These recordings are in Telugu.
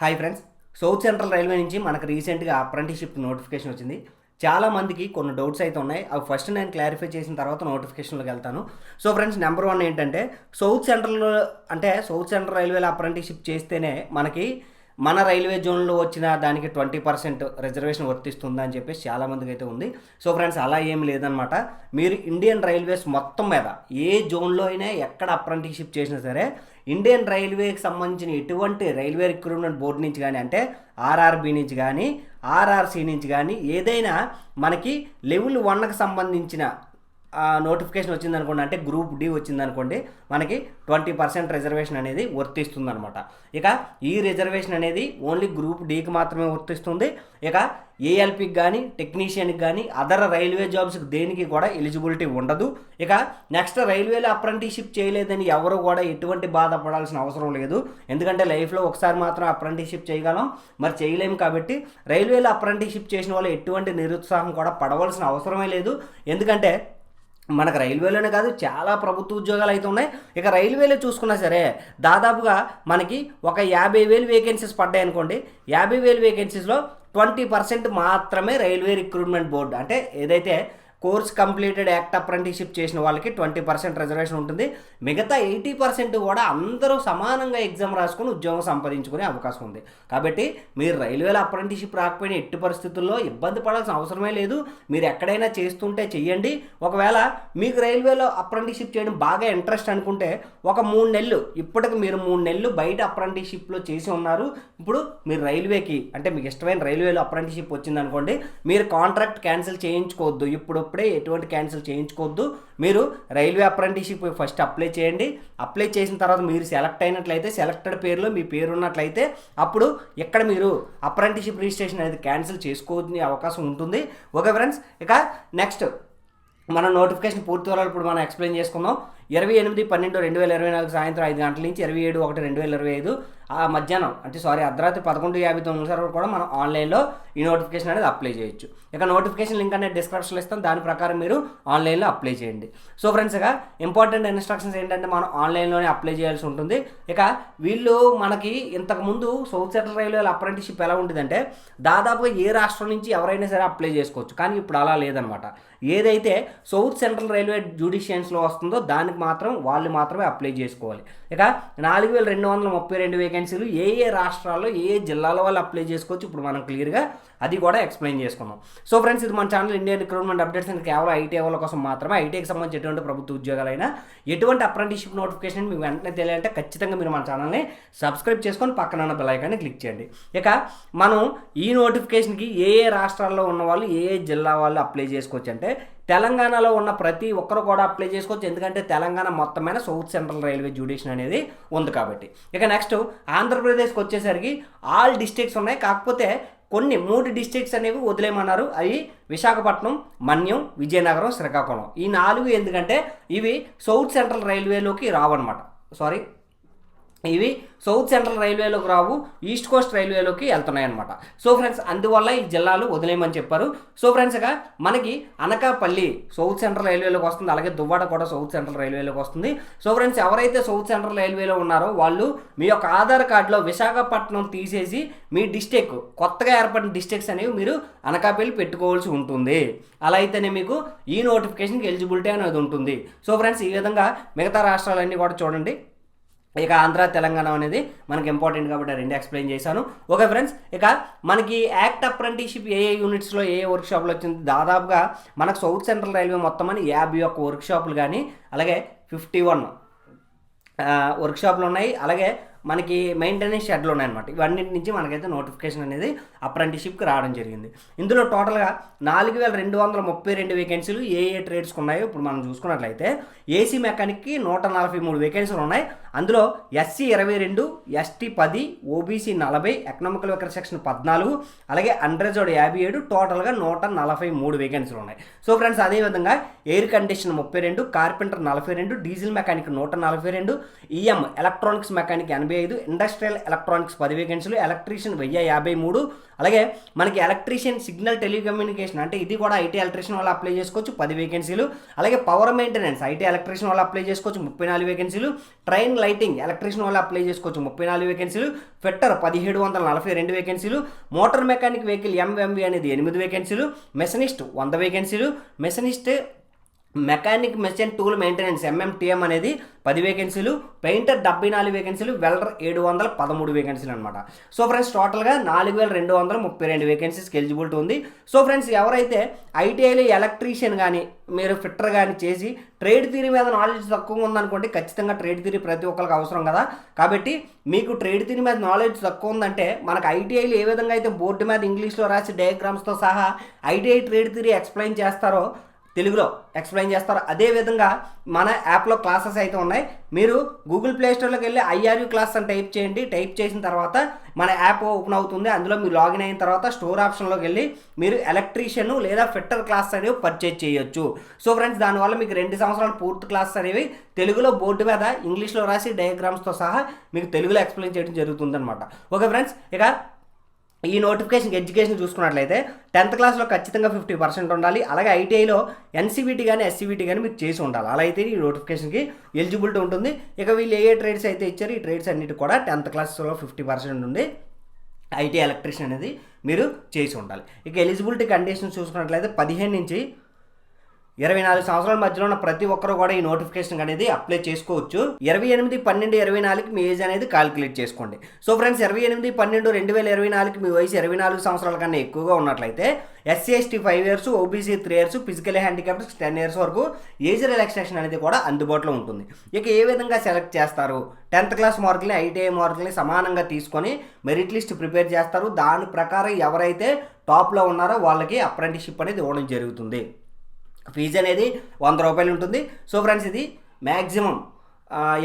Hi friends south central railway నుంచి మనకు రీసెంట్గా అప్రెంటిషిప్ నోటిఫికేషన్ వచ్చింది. చాలా మందికి కొన్ని డౌట్స్ అయితే ఉన్నాయి. అవి ఫస్ట్ నేను క్లారిఫై చేసిన తర్వాత నోటిఫికేషన్లోకి వెళ్తాను. సో ఫ్రెండ్స్ నెంబర్ వన్ ఏంటంటే సౌత్ సెంట్రల్ అంటే సౌత్ సెంట్రల్ రైల్వేలో అప్రెంటిషిప్ చేస్తేనే మనకి మన రైల్వే జోన్లో వచ్చిన దానికి ట్వంటీ పర్సెంట్ రిజర్వేషన్ వర్తిస్తుందా అని చెప్పేసి చాలామందికి అయితే ఉంది. సో ఫ్రెండ్స్ అలా ఏం లేదనమాట మీరు ఇండియన్ రైల్వేస్ మొత్తం మీద ఏ జోన్లో అయినా ఎక్కడ అప్రెంటిషిప్ చేసినా సరే ఇండియన్ రైల్వేకి సంబంధించిన ఎటువంటి రైల్వే రిక్రూట్మెంట్ బోర్డు నుంచి కానీ అంటే ఆర్ఆర్బి నుంచి కానీ ఆర్ఆర్సీ నుంచి కానీ ఏదైనా మనకి లెవెల్ వన్కి సంబంధించిన నోటిఫికేషన్ వచ్చింది అనుకోండి అంటే గ్రూప్ డి వచ్చింది అనుకోండి మనకి ట్వంటీ పర్సెంట్ రిజర్వేషన్ అనేది వర్తిస్తుంది అనమాట ఇక ఈ రిజర్వేషన్ అనేది ఓన్లీ గ్రూప్ డికి మాత్రమే వర్తిస్తుంది. ఇక ఏఎల్పికి కానీ టెక్నీషియన్కి కానీ అదర్ రైల్వే జాబ్స్కి దేనికి కూడా ఎలిజిబిలిటీ ఉండదు. ఇక నెక్స్ట్ రైల్వేలో అప్రెంటిషిప్ చేయలేదని ఎవరు కూడా ఎటువంటి బాధపడాల్సిన అవసరం లేదు. ఎందుకంటే లైఫ్లో ఒకసారి మాత్రం అప్రెంటిషిప్ చేయగలం. మరి చేయలేము కాబట్టి రైల్వేలో అప్రెంటిషిప్ చేసిన వాళ్ళు ఎటువంటి నిరుత్సాహం కూడా పడవలసిన అవసరమే లేదు. ఎందుకంటే మనకు రైల్వేలోనే కాదు చాలా ప్రభుత్వ ఉద్యోగాలు అయితే ఉన్నాయి. ఇక రైల్వేలో చూసుకున్నా సరే దాదాపుగా మనకి ఒక యాభై వేలు వేకెన్సీస్ పడ్డాయి అనుకోండి. యాభై వేలు వేకెన్సీస్లో ట్వంటీ పర్సెంట్ మాత్రమే రైల్వే రిక్రూట్మెంట్ బోర్డు అంటే ఏదైతే కోర్స్ కంప్లీటెడ్ యాక్ట్ అప్రెంటిషిప్ చేసిన వాళ్ళకి ట్వంటీ పర్సెంట్ రిజర్వేషన్ ఉంటుంది. మిగతా ఎయిటీ పర్సెంట్ కూడా అందరూ సమానంగా ఎగ్జామ్ రాసుకొని ఉద్యోగం సంపాదించుకునే అవకాశం ఉంది. కాబట్టి మీరు రైల్వేలో అప్రెంటిషిప్ రాకపోయినా ఎట్టి పరిస్థితుల్లో ఇబ్బంది పడాల్సిన అవసరమే లేదు. మీరు ఎక్కడైనా చేస్తుంటే చెయ్యండి. ఒకవేళ మీకు రైల్వేలో అప్రెంటిషిప్ చేయడం బాగా ఇంట్రెస్ట్ అనుకుంటే ఒక మూడు నెలలు ఇప్పటికి మీరు మూడు నెలలు బయట అప్రెంటిషిప్లో చేసి ఉన్నారు. ఇప్పుడు మీరు రైల్వేకి అంటే మీకు ఇష్టమైన రైల్వేలో అప్రెంటిషిప్ వచ్చిందనుకోండి మీరు కాంట్రాక్ట్ క్యాన్సిల్ చేయించుకోవద్దు. ఇప్పుడు ఉన్నప్పుడే ఎటువంటి క్యాన్సిల్ చేయించుకోవద్దు. మీరు రైల్వే అప్రెంటిషిప్ ఫస్ట్ అప్లై చేయండి. అప్లై చేసిన తర్వాత మీరు సెలెక్ట్ అయినట్లయితే సెలెక్టెడ్ పేరులో మీ పేరు ఉన్నట్లయితే అప్పుడు ఇక్కడ మీరు అప్రెంటిషిప్ రిజిస్ట్రేషన్ అనేది క్యాన్సిల్ చేసుకోవద్దని అవకాశం ఉంటుంది. ఓకే ఫ్రెండ్స్ ఇక నెక్స్ట్ మన నోటిఫికేషన్ పూర్తి ఇప్పుడు మనం ఎక్స్ప్లెయిన్ చేసుకుందాం. ఇరవై ఎనిమిది పన్నెండు రెండు వేల ఇరవై నాలుగు సాయంత్రం ఐదు గంటల నుంచి ఇరవై ఏడు ఒకటి రెండు వేల ఇరవై ఐదు ఆ మధ్యాహ్నం అంటే సారీ అర్ధరాత్రి పదకొండు యాభై తొమ్మిది సార్ కూడా మనం ఆన్లైన్లో ఈ నోటిఫికేషన్ అనేది అప్లై చేయొచ్చు. ఇక నోటిఫికేషన్ లింక్ అనేది డిస్క్రిప్షన్లో ఇస్తాం. దాని ప్రకారం మీరు ఆన్లైన్లో అప్లై చేయండి. సో ఫ్రెండ్స్ ఇక ఇంపార్టెంట్ ఇన్స్ట్రక్షన్స్ ఏంటంటే మనం ఆన్లైన్లోనే అప్లై చేయాల్సి ఉంటుంది. ఇక వీళ్ళు మనకి ఇంతకుముందు సౌత్ సెంట్రల్ రైల్వేల అప్రెంటిషిప్ ఎలా ఉంటుందంటే దాదాపుగా ఏ రాష్ట్రం నుంచి ఎవరైనా సరే అప్లై చేసుకోవచ్చు. కానీ ఇప్పుడు అలా లేదనమాట. ఏదైతే సౌత్ సెంట్రల్ రైల్వే జ్యుడిషియన్స్లో వస్తుందో దానికి మాత్రం వాళ్ళు మాత్రమే అప్లై చేసుకోవాలి. ఇక నాలుగు వేల రెండు వందల ముప్పై రెండు వేకెన్సీలు ఏ ఏ రాష్ట్రాల్లో ఏ ఏ జిల్లాల వాళ్ళు అప్లై చేసుకోవచ్చు ఇప్పుడు మనం క్లియర్గా అది కూడా ఎక్స్ప్లెయిన్ చేసుకుందాం. సో ఫ్రెండ్స్ ఇది మన channel Indian recruitment updates and కేవలం ఐటీ వాళ్ళ కోసం మాత్రమే. ఐటీకి సంబంధించి ఎటువంటి ప్రభుత్వ ఉద్యోగాలైనా ఎటువంటి అప్రెంటిషిప్ నోటిఫికేషన్ మీకు వెంటనే తెలియాలంటే ఖచ్చితంగా మీరు మన ఛానల్ని సబ్స్క్రైబ్ చేసుకొని పక్కన ఉన్న బెలైకాన్ని క్లిక్ చేయండి. ఇక మనం ఈ నోటిఫికేషన్కి ఏ ఏ రాష్ట్రాల్లో ఉన్న వాళ్ళు ఏ ఏ జిల్లా వాళ్ళు అప్లై చేసుకోవచ్చు అంటే తెలంగాణలో ఉన్న ప్రతి ఒక్కరు కూడా అప్లై చేసుకోవచ్చు. ఎందుకంటే తెలంగాణ మొత్తమైన సౌత్ సెంట్రల్ రైల్వే జ్యుడిషన్ అనేది ఉంది కాబట్టి. ఇక నెక్స్ట్ ఆంధ్రప్రదేశ్కి వచ్చేసరికి ఆల్ డిస్ట్రిక్ట్స్ ఉన్నాయి. కాకపోతే కొన్ని మూడు డిస్ట్రిక్ట్స్ అనేవి వదిలేయమన్నారు. అవి విశాఖపట్నం మన్యం విజయనగరం శ్రీకాకుళం. ఈ నాలుగు ఎందుకంటే ఇవి సౌత్ సెంట్రల్ రైల్వేలోకి రావన్నమాట. సారీ ఇవి సౌత్ సెంట్రల్ రైల్వేలోకి రావు ఈస్ట్ కోస్ట్ రైల్వేలోకి వెళ్తున్నాయి అనమాట సో ఫ్రెండ్స్ అందువల్ల ఈ జిల్లాలు వదిలేయమని చెప్పారు. సో ఫ్రెండ్స్గా మనకి అనకాపల్లి సౌత్ సెంట్రల్ రైల్వేలోకి వస్తుంది అలాగే దువ్వాడ కూడా సౌత్ సెంట్రల్ రైల్వేలోకి వస్తుంది. సో ఫ్రెండ్స్ ఎవరైతే సౌత్ సెంట్రల్ రైల్వేలో ఉన్నారో వాళ్ళు మీ యొక్క ఆధార్ కార్డులో విశాఖపట్నం తీసేసి మీ డిస్టిక్ కొత్తగా ఏర్పడిన డిస్ట్రిక్ట్స్ అనేవి మీరు అనకాపల్లి పెట్టుకోవాల్సి ఉంటుంది. అలా అయితేనే మీకు ఈ నోటిఫికేషన్కి ఎలిజిబిలిటీ అనేది ఉంటుంది. సో ఫ్రెండ్స్ ఈ విధంగా మిగతా రాష్ట్రాలన్నీ కూడా చూడండి. ఇక ఆంధ్ర తెలంగాణ అనేది మనకి ఇంపార్టెంట్ కాబట్టి రెండు ఎక్స్ప్లెయిన్ చేశాను. ఓకే ఫ్రెండ్స్ ఇక మనకి యాక్ట్ అప్రెంటిషిప్ ఏ ఏ యూనిట్స్లో ఏ ఏ వర్క్షాప్లు వచ్చింది? దాదాపుగా మనకు సౌత్ సెంట్రల్ రైల్వే మొత్తం అని యాభై ఒక్క వర్క్షాప్లు కానీ అలాగే ఫిఫ్టీ వన్ వర్క్షాప్లు ఉన్నాయి. అలాగే మనకి మెయింటెనెన్స్ షెడ్లు ఉన్నాయన్నమాట ఇవన్నింటి నుంచి మనకైతే నోటిఫికేషన్ అనేది అప్రెంటిషిప్కి రావడం జరిగింది. ఇందులో టోటల్గా నాలుగు వేల రెండు వందల ముప్పై రెండు వేకెన్సీలు ఏ ఏ ట్రేడ్స్కి ఉన్నాయో ఇప్పుడు మనం చూసుకున్నట్లయితే ఏసీ మెకానిక్కి నూట నలభై మూడు వేకెన్సీలు ఉన్నాయి. అందులో ఎస్సీ ఇరవై రెండు ఎస్టీ పది ఓబీసీ నలభై ఎకనామికల్ వెకర్ సెక్షన్ పద్నాలుగు అలాగే అండ్రెజోడ్ యాభై ఏడు టోటల్గా నూట నలభై మూడు వేకెన్సీలు ఉన్నాయి. సో ఫ్రెండ్స్ అదేవిధంగా ఎయిర్ కండిషన్ ముప్పై రెండు కార్పెంటర్ నలభై రెండు డీజిల్ మెకానిక్ నూట నలభై రెండు ఈఎం ఎలక్ట్రానిక్స్ మెకానిక్ ఎనభై ఐదు ఇండస్ట్రియల్ ఎలక్ట్రానిక్స్ పది వేకెన్సీలు ఎలక్ట్రీషియన్ వెయ్యి యాభై మూడు అలాగే మనకి ఎలక్ట్రీషియన్ సిగ్నల్ టెలికమ్యూనికేషన్ అంటే ఇది కూడా ఐటీ ఎలక్ట్రీషియన్ వాళ్ళు అప్లై చేసుకోవచ్చు పది వేకెన్సీలు అలాగే పవర్ మెయింటెనెన్స్ ఐటీ ఎలక్ట్రీషియన్ వాళ్ళు అప్లై చేసుకోవచ్చు ముప్పై నాలుగు వేకెన్సీలు ట్రైన్ లైటింగ్ ఎలక్ట్రీషియన్ వాళ్ళు అప్లై చేసుకోవచ్చు. ముప్పై నాలుగు వేకెన్సీలు ఫిట్టర్ పదిహేడు వందల నలభై రెండు వేకెన్సీలు మోటార్ మెకానిక్ వెహికల్ ఎంఎంవి అనేది ఎనిమిది వేకెన్సీలు మెషనిస్ట్ వంద వేకెన్సీలు machinist mechanic machine tool maintenance MMTM అనేది పది వేకెన్సీలు పెయింటర్ డెబ్బై నాలుగు వేకెన్సీలు వెల్డర్ ఏడు వందల పదమూడు వేకెన్సీలు అనమాట సో ఫ్రెండ్స్ టోటల్గా నాలుగు వేల రెండు వందల ముప్పై రెండు వేకెన్సీస్కి ఎలిజిబిలిటీ ఉంది. సో ఫ్రెండ్స్ ఎవరైతే ఐటీఐలో ఎలక్ట్రీషియన్ కానీ మీరు ఫిట్టర్ కానీ చేసి ట్రేడ్ థిరీ మీద నాలెడ్జ్ తక్కువ ఉందనుకోండి ఖచ్చితంగా ట్రేడ్ థిరీ ప్రతి ఒక్కరికి అవసరం కదా. కాబట్టి మీకు ట్రేడ్ థిరీ మీద నాలెడ్జ్ తక్కువ ఉందంటే మనకు ఐటీఐలు ఏ విధంగా అయితే బోర్డు మీద ఇంగ్లీష్లో రాసి డయాగ్రామ్స్తో సహా ఐటీఐ ట్రేడ్ థిరీ ఎక్స్ప్లెయిన్ చేస్తారో తెలుగులో ఎక్స్ప్లెయిన్ చేస్తారు. అదేవిధంగా మన యాప్లో క్లాసెస్ అయితే ఉన్నాయి. మీరు గూగుల్ ప్లే స్టోర్లోకి వెళ్ళి ఐఆర్యూ క్లాస్ అని టైప్ చేయండి. టైప్ చేసిన తర్వాత మన యాప్ ఓపెన్ అవుతుంది. అందులో మీరు లాగిన్ అయిన తర్వాత స్టోర్ ఆప్షన్లోకి వెళ్ళి మీరు ఎలక్ట్రీషియన్ లేదా ఫిట్టర్ క్లాస్ అనేవి పర్చేజ్ చేయొచ్చు. సో ఫ్రెండ్స్ దానివల్ల మీకు రెండు సంవత్సరాలు పూర్తి క్లాస్ అనేవి తెలుగులో బోర్డు మీద ఇంగ్లీష్లో రాసి డయాగ్రామ్స్తో సహా మీకు తెలుగులో ఎక్స్ప్లెయిన్ చేయడం జరుగుతుందన్నమాట. ఓకే ఫ్రెండ్స్ ఇక ఈ నోటిఫికేషన్ ఎడ్యుకేషన్ చూసుకున్నట్లయితే టెన్త్ క్లాస్లో ఖచ్చితంగా ఫిఫ్టీ పర్సెంట్ ఉండాలి. అలాగే ఐటీఐలో ఎన్సీబీటీ కానీ ఎస్సీబీటీ కానీ మీరు చేసి ఉండాలి. అలా అయితే ఈ నోటిఫికేషన్కి ఎలిజిబిలిటీ ఉంటుంది. ఇక వీళ్ళు ఏ ఏ ట్రేడ్స్ అయితే ఇచ్చారు ఈ ట్రేడ్స్ అన్నిటి కూడా టెన్త్ క్లాస్లో ఫిఫ్టీ పర్సెంట్ ఉంది ఐటీ ఎలక్ట్రీషియన్ అనేది మీరు చేసి ఉండాలి. ఇక ఎలిజిబిలిటీ కండిషన్స్ చూసుకున్నట్లయితే పదిహేను నుంచి ఇరవై నాలుగు సంవత్సరాల మధ్యలో ఉన్న ప్రతి ఒక్కరు కూడా ఈ నోటిఫికేషన్ అనేది అప్లై చేసుకోవచ్చు. ఇరవై ఎనిమిది పన్నెండు ఇరవై నాలుగు మీ ఏజ్ అనేది కాలిక్యులేట్ చేసుకోండి. సో ఫ్రెండ్స్ ఇరవై ఎనిమిది పన్నెండు రెండు వేల ఇరవై నాలుగు మీ వయసు ఇరవై నాలుగు సంవత్సరాల కన్నా ఎక్కువగా ఉన్నట్లయితే SC ST five years OBC three years physical handicaps ten years వరకు ఏజ్ రిలాక్సేషన్ అనేది కూడా అందుబాటులో ఉంటుంది. ఇక ఏ విధంగా సెలెక్ట్ చేస్తారు? టెన్త్ క్లాస్ మార్కుల్ని ఐటీఐ మార్కుల్ని సమానంగా తీసుకొని మెరిట్ లిస్ట్ ప్రిపేర్ చేస్తారు. దాని ప్రకారం ఎవరైతే టాప్లో ఉన్నారో వాళ్ళకి అప్రెంటిషిప్ అనేది ఇవ్వడం జరుగుతుంది. ఫీజు అనేది వంద రూపాయలు ఉంటుంది. సో ఫ్రెండ్స్ ఇది మ్యాక్సిమం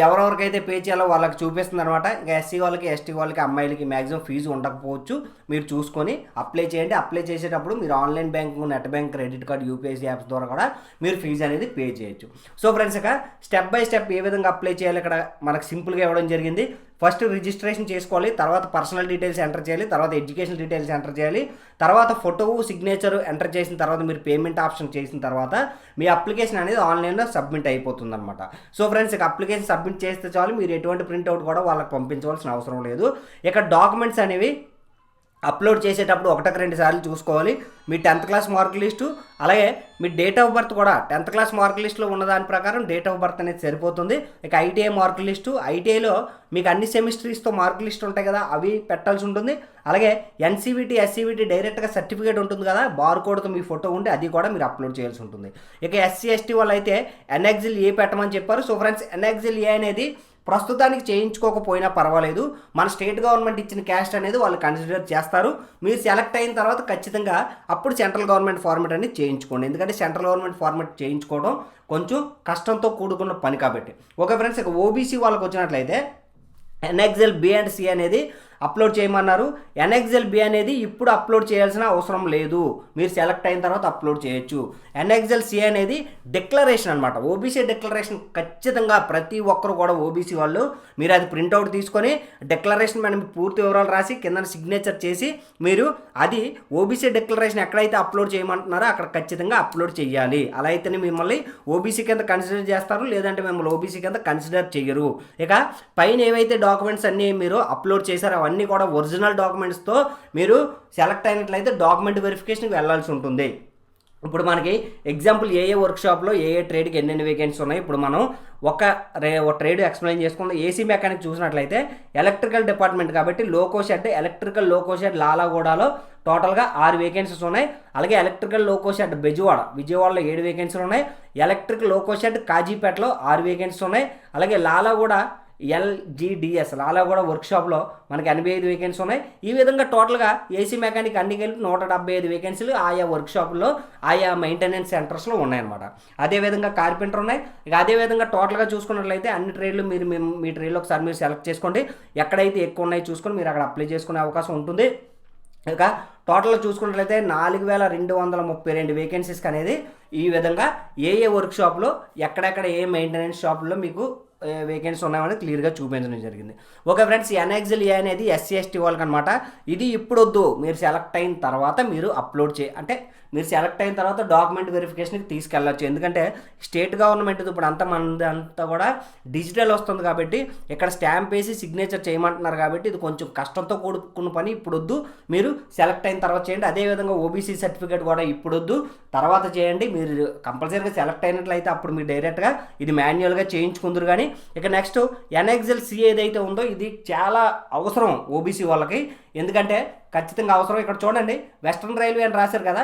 ఎవరెవరికైతే పే చేయాలో వాళ్ళకి చూపిస్తుంది అనమాట. ఇంకా ఎస్సీ వాళ్ళకి ఎస్టీ వాళ్ళకి అమ్మాయిలకి మ్యాక్సిమం ఫీజు ఉండకపోవచ్చు. మీరు చూసుకొని అప్లై చేయండి. అప్లై చేసేటప్పుడు మీరు online banking net bank credit card UPSC apps ద్వారా కూడా మీరు ఫీజు అనేది పే చేయొచ్చు. సో ఫ్రెండ్స్ ఇక స్టెప్ బై స్టెప్ ఏ విధంగా అప్లై చేయాలి ఇక్కడ మనకు సింపుల్గా ఇవ్వడం జరిగింది. ఫస్ట్ రిజిస్ట్రేషన్ చేసుకోవాలి తర్వాత పర్సనల్ డీటెయిల్స్ ఎంటర్ చేయాలి తర్వాత ఎడ్యుకేషన్ డీటెయిల్స్ ఎంటర్ చేయాలి తర్వాత ఫోటో సిగ్నేచర్ ఎంటర్ చేసిన తర్వాత మీరు పేమెంట్ ఆప్షన్ చేసిన తర్వాత మీ అప్లికేషన్ అనేది ఆన్లైన్లో సబ్మిట్ అయిపోతుంది అనమాట సో ఫ్రెండ్స్ ఇక అప్లికేషన్ సబ్మిట్ చేస్తే చాలు మీరు ఎటువంటి ప్రింట్అవుట్ కూడా వాళ్ళకి పంపించవలసిన అవసరం లేదు. ఇక డాక్యుమెంట్స్ అనేవి అప్లోడ్ చేసేటప్పుడు ఒకటికి రెండు సార్లు చూసుకోవాలి. మీ టెన్త్ క్లాస్ మార్క్ లిస్టు అలాగే మీ డేట్ ఆఫ్ బర్త్ కూడా. టెన్త్ క్లాస్ మార్క్ లిస్టులో ఉన్న దాని ప్రకారం డేట్ ఆఫ్ బర్త్ అనేది సరిపోతుంది. ఇక ఐటీఐ మార్క్ లిస్టు ఐటీఐలో మీకు అన్ని సెమిస్ట్రీస్తో మార్క్ లిస్ట్ ఉంటాయి కదా అవి పెట్టాల్సి ఉంటుంది. అలాగే ఎన్సీబీటీ ఎస్సీబీటీ డైరెక్ట్గా సర్టిఫికేట్ ఉంటుంది కదా బార్ కోడ్తో మీ ఫోటో ఉంటే అది కూడా మీరు అప్లోడ్ చేయాల్సి ఉంటుంది. ఇక ఎస్సీ ఎస్టీ వాళ్ళు అయితే ఎన్ఎక్జిల్ ఏ పెట్టమని చెప్పారు? సో ఫ్రెండ్స్ ఎన్ఎక్జిల్ ఏ అనేది ప్రస్తుతానికి చేయించుకోకపోయినా పర్వాలేదు. మన స్టేట్ గవర్నమెంట్ ఇచ్చిన క్యాస్ట్ అనేది వాళ్ళు కన్సిడర్ చేస్తారు. మీరు సెలెక్ట్ అయిన తర్వాత ఖచ్చితంగా అప్పుడు సెంట్రల్ గవర్నమెంట్ ఫార్మేట్ అనేది చేయించుకోండి. ఎందుకంటే సెంట్రల్ గవర్నమెంట్ ఫార్మేట్ చేయించుకోవడం కొంచెం కష్టంతో కూడుకున్న పని కాబట్టి. ఓకే ఫ్రెండ్స్ ఇక ఓబీసీ వాళ్ళకి వచ్చినట్లయితే ఎన్ఎక్జెల్ బి అండ్ సి అనేది అప్లోడ్ చేయమన్నారు. ఎన్ఎక్జెల్ బి అనేది ఇప్పుడు అప్లోడ్ చేయాల్సిన అవసరం లేదు. మీరు సెలెక్ట్ అయిన తర్వాత అప్లోడ్ చేయొచ్చు. ఎన్ఎక్జెల్ సి అనేది డిక్లరేషన్ అనమాట ఓబీసీ డిక్లరేషన్ ఖచ్చితంగా ప్రతి ఒక్కరు కూడా ఓబీసీ వాళ్ళు మీరు అది ప్రింట్అవుట్ తీసుకొని డిక్లరేషన్ మనం పూర్తి వివరాలు రాసి కింద సిగ్నేచర్ చేసి మీరు అది ఓబీసీ డిక్లరేషన్ ఎక్కడైతే అప్లోడ్ చేయమంటున్నారో అక్కడ ఖచ్చితంగా అప్లోడ్ చేయాలి. అలా అయితేనే మిమ్మల్ని ఓబీసీ కింద కన్సిడర్ చేస్తారు లేదంటే మిమ్మల్ని ఓబీసీ కింద కన్సిడర్ చేయరు. ఇక పైన ఏవైతే డాక్యుమెంట్స్ అన్నీ మీరు అప్లోడ్ చేశారో అవన్నీ కూడా ఒరిజినల్ డాక్యుమెంట్స్తో మీరు సెలెక్ట్ అయినట్లయితే డాక్యుమెంట్ వెరిఫికేషన్కి వెళ్ళాల్సి ఉంటుంది. ఇప్పుడు మనకి ఎగ్జాంపుల్ ఏ ఏ వర్క్షాప్లో ఏ ఏ ట్రేడ్కి ఎన్నెన్ని వేకెన్సీ ఉన్నాయి ఇప్పుడు మనం ఒక రే ఒక ట్రేడ్ ఎక్స్ప్లెయిన్ చేసుకుందాం. ఏసీ మెకానిక్ చూసినట్లయితే ఎలక్ట్రికల్ డిపార్ట్మెంట్ కాబట్టి loco shed electrical loco shed లాలాగూడలో టోటల్గా ఆరు వేకెన్సీస్ ఉన్నాయి. అలాగే ఎలక్ట్రికల్ లోకో షెడ్ బెజవాడ విజయవాడలో ఏడు వేకెన్సీలు ఉన్నాయి. ఎలక్ట్రికల్ లోకో షెడ్ కాజీపేటలో ఆరు వేకెన్సీస్ ఉన్నాయి. అలాగే లాలాగూడ ఎల్జీడిఎస్ లాలో కూడా వర్క్షాప్లో మనకి ఎనభై ఐదు వేకెన్సీ ఉన్నాయి. ఈ విధంగా టోటల్గా ఏసీ మెకానిక్ అన్ని కలిపి నూట డెబ్బై ఐదు వేకెన్సీలు ఆయా వర్క్షాప్లో ఆయా మెయింటెనెన్స్ సెంటర్స్లో ఉన్నాయన్నమాట. అదేవిధంగా కార్పెంటర్ ఉన్నాయి. ఇక అదేవిధంగా టోటల్గా చూసుకున్నట్లయితే అన్ని ట్రేడ్లు మీరు మీ- ట్రైన్లో ట్రేడ్లో ఒకసారి మీరు సెలెక్ట్ చేసుకోండి. ఎక్కడైతే ఎక్కువ ఉన్నాయో చూసుకొని మీరు అక్కడ అప్లై చేసుకునే అవకాశం ఉంటుంది. ఇక టోటల్ చూసుకున్నట్లయితే నాలుగు వేల రెండు వందల ముప్పై రెండు వేకెన్సీస్కి అనేది ఈ విధంగా ఏ ఏ వర్క్షాప్లో ఎక్కడెక్కడ ఏ మెయింటెనెన్స్ షాపుల్లో మీకు వేకెన్సీ ఉన్నాయని క్లియర్గా చూపించడం జరిగింది. ఓకే ఫ్రెండ్స్ ఎన్ఎక్జల్ ఏ అనేది ఎస్సీ ఎస్టీ వాళ్ళకి అనమాట ఇది ఇప్పుడు వద్దు మీరు సెలెక్ట్ అయిన తర్వాత మీరు అప్లోడ్ చే అంటే మీరు సెలెక్ట్ అయిన తర్వాత డాక్యుమెంట్ వెరిఫికేషన్కి తీసుకెళ్ళచ్చు. ఎందుకంటే స్టేట్ గవర్నమెంట్ ఇప్పుడు అంత మంది అంతా కూడా డిజిటల్ వస్తుంది కాబట్టి ఇక్కడ స్టాంప్ వేసి సిగ్నేచర్ చేయమంటున్నారు కాబట్టి ఇది కొంచెం కష్టంతో కూడుకున్న పని ఇప్పుడు వద్దు మీరు సెలెక్ట్ అయిన తర్వాత చేయండి. అదేవిధంగా ఓబీసీ సర్టిఫికేట్ కూడా ఇప్పుడు వద్దు తర్వాత చేయండి. మీరు కంపల్సరీగా సెలెక్ట్ అయినట్లయితే అప్పుడు మీరు డైరెక్ట్గా ఇది మాన్యువల్గా చేయించుకుందరు కానీ ఇక నెక్స్ట్ ఎన్ఎక్జెల్ సి ఏదైతే ఉందో ఇది చాలా అవసరం ఓబీసీ వాళ్ళకి. ఎందుకంటే ఖచ్చితంగా అవసరం. ఇక్కడ చూడండి వెస్ట్రన్ రైల్వే అని రాశారు కదా.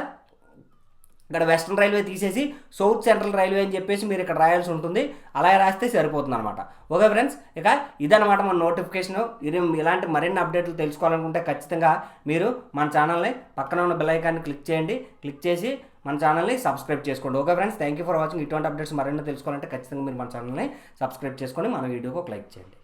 ఇక్కడ వెస్ట్రన్ రైల్వే తీసేసి సౌత్ సెంట్రల్ రైల్వే అని చెప్పేసి మీరు ఇక్కడ రాయాల్సి ఉంటుంది. అలా రాస్తే సరిపోతుంది అనమాట ఓకే ఫ్రెండ్స్ ఇక ఇదనమాట మన నోటిఫికేషన్. ఇది ఇలాంటి మరిన్ని అప్డేట్లు తెలుసుకోవాలనుకుంటే ఖచ్చితంగా మీరు మన ఛానల్ని పక్కన ఉన్న బెల్ ఐకాన్ని క్లిక్ చేయండి. క్లిక్ చేసి మన ఛానల్ని సబ్స్క్రైబ్ చేసుకోండి. Okay friends thank you for watching ఇటువంటి అప్డేట్స్ మరిన్ని తెలుసుకోవాలంటే ఖచ్చితంగా మీరు మన ఛానల్ని సబ్స్క్రైబ్ చేసుకొని మన వీడియోకి ఒక లైక్ చేయండి.